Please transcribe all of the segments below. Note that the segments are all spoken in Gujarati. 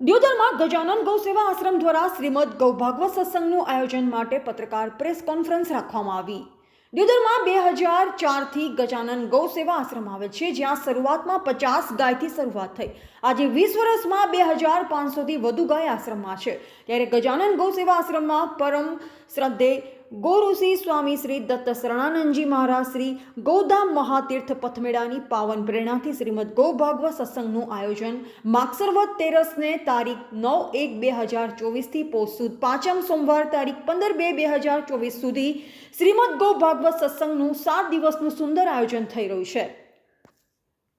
દિયોદરમાં ગજાનન ગૌ સેવા આશ્રમ દ્વારા શ્રીમદ ગૌ ભાગવત સત્સંગનું આયોજન માટે પત્રકાર પ્રેસ કોન્ફરન્સ રાખવામાં આવી. દ્યોદરમાં બે હજાર ચારથી ગજાનન ગૌ સેવા આશ્રમ આવે છે, જ્યાં શરૂઆતમાં પચાસ ગાયથી શરૂઆત થઈ. આજે વીસ વર્ષમાં બે હજાર પાંચસોથી વધુ ગાય આશ્રમમાં છે. ત્યારે ગજાનન ગૌ સેવા આશ્રમમાં પરમ શ્રદ્ધે ગોઋષિ સ્વામી શ્રી દત્ત શરણાનંદજી મહારાજ શ્રી ગૌધામ મહાતીર્થ પથમેળાની પાવન પ્રેરણાથી શ્રીમદ ગૌ સત્સંગનું આયોજન માગસરવત તેરસને તારીખ નવ એક બે હજાર ચોવીસથી પોષ સુદ પાંચમ સોમવાર તારીખ પંદર બે બે હજાર ચોવીસ સુધી શ્રીમદ ગૌ ભાગવત સત્સંગનું સાત દિવસનું સુંદર આયોજન થઈ રહ્યું છે.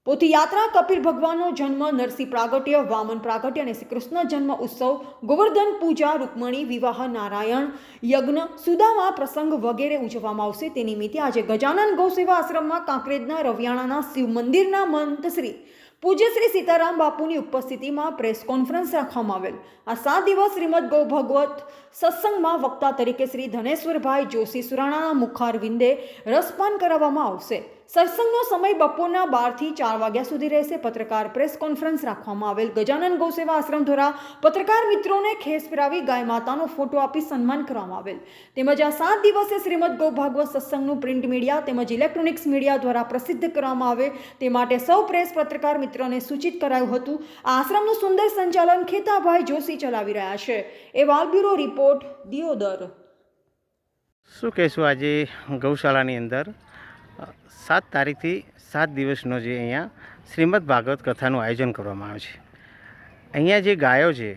પોથી યાત્રા કપિલ ભગવાનનો જન્મ નરસિંહ પ્રાગટ્ય, વામન પ્રાગટ્ય અને શ્રી કૃષ્ણ જન્મ ઉત્સવ, ગોવર્ધન પૂજા, રૂકમણી, વિવાહ, નારાયણ, યજ્ઞ, સુદામા પ્રસંગ વગેરે ઉજવવામાં આવશે. તે નિમિત્તે આજે ગજાનન ગૌસેવા આશ્રમમાં કાંકરેજના રવિયાણાના શિવ મંદિરના મંત શ્રી પૂજ્ય શ્રી સીતારામ બાપુની ઉપસ્થિતિમાં પ્રેસ કોન્ફરન્સ રાખવામાં આવેલ. આ સાત દિવસ શ્રીમદ ગૌ ભગવત સત્સંગમાં વક્તા તરીકે શ્રી ધનેશ્વરભાઈ જોશી સુરાણાના મુખારવિંદે રસપાન કરાવવામાં આવશે. સત્સંગનો સમય બપોરના બારથી ચાર વાગ્યા સુધી રહેશે. પત્રકાર પ્રેસ કોન્ફરન્સ રાખવામાં આવેલ ગજાનન ગૌસેવા આશ્રમ દ્વારા પત્રકાર મિત્રોને ખેસ ફેરાવી ગાય માતાનો ફોટો આપી સન્માન કરવામાં આવેલ. તેમજ આ સાત દિવસે શ્રીમદ ગૌ ભાગવત સત્સંગનું પ્રિન્ટ મીડિયા તેમજ ઇલેક્ટ્રોનિક્સ મીડિયા દ્વારા પ્રસિદ્ધ કરવામાં આવે તે માટે સૌ પ્રેસ પત્રકાર મિત્રોને સૂચિત કરાયું હતું. આ આશ્રમનું સુંદર સંચાલન ખેતાભાઈ જોશી ચલાવી રહ્યા છે. એવા બ્યુરો રિપોર્ટ દિયોદર. શું કહેશું આજે ગૌશાળાની અંદર? સાત તારીખથી સાત દિવસનો જે અહીંયા શ્રીમદ ભાગવત કથાનું આયોજન કરવામાં આવે છે. અહીંયા જે ગાયો છે,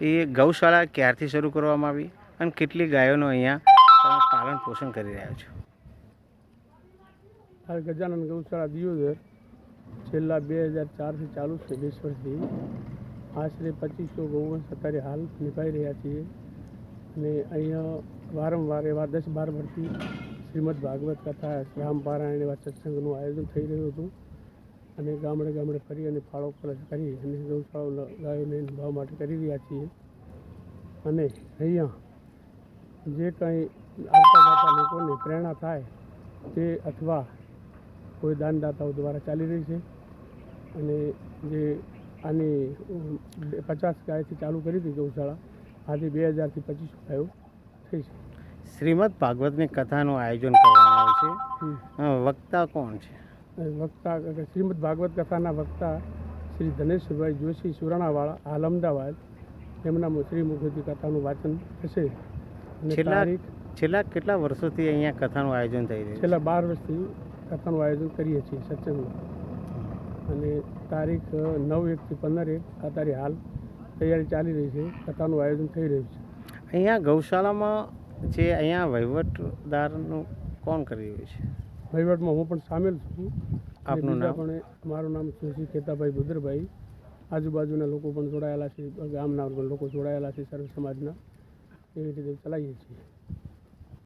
એ ગૌશાળા ક્યારથી શરૂ કરવામાં આવી અને કેટલી ગાયોનું અહીંયા તમે પાલન પોષણ કરી રહ્યા છો? ગજાનંદ ગૌશાળા દિયોદર છેલ્લા બે હજાર ચારથી ચાલુ છે વીસ આશરે પચીસો ગૌવંશ અત્યારે હાલ નિભાઈ રહ્યા છીએ. અને અહીંયા વારંવાર એવા દસ બાર વર્ષથી શ્રીમદ ભાગવત કથા રામપારાયણ એવા સત્સંગનું આયોજન થઈ રહ્યું હતું. અને ગામડે ગામડે ફરી અને ફાળો કલશ કરી અને ગૌશાળો ગાયોને ભાવ માટે કરી રહ્યા છીએ. અને અહીંયા જે કંઈ આવતા જતા લોકોને પ્રેરણા થાય તે અથવા કોઈ દાનદાતાઓ દ્વારા ચાલી રહી છે. અને જે આની પચાસ ગાયથી ચાલુ કરી હતી ગૌશાળા, આજે બે હજારથી પચીસ ગાયો થઈ છે. શ્રીમદ ભાગવતની કથાનું આયોજન કરવામાં આવે છે. વક્તા કોણ છે? વક્તા શ્રીમદ ભાગવત કથાના વક્તા શ્રી ધનેશભાઈ જોશી સુરાણાવાળા હાલ અમદાવાદ. એમના શ્રી મુખેથી કથાનું વાંચન થશે. છેલ્લા છેલ્લા કેટલા વર્ષોથી અહીંયા કથાનું આયોજન થઈ રહ્યું છે? છેલ્લા બાર વર્ષથી કથાનું આયોજન કરીએ છીએ સત્સંગનું. અને તારીખ નવ એકથી પંદર એક આ તારીખ હાલ તૈયારી ચાલી રહી છે કથાનું આયોજન થઈ રહ્યું છે. અહીંયા ગૌશાળામાં જે અહીંયા વહીવટદારનું કોણ કરી રહ્યું છે? વહીવટમાં હું પણ સામેલ છું. આપનું નામ? પણ મારું નામ સુશી ખેતાભાઈ ભુદ્રભાઈ. આજુબાજુના લોકો પણ જોડાયેલા છે ગામના લોકો જોડાયેલા છે સર્વ સમાજના. એવી રીતે ચલાવીએ છીએ.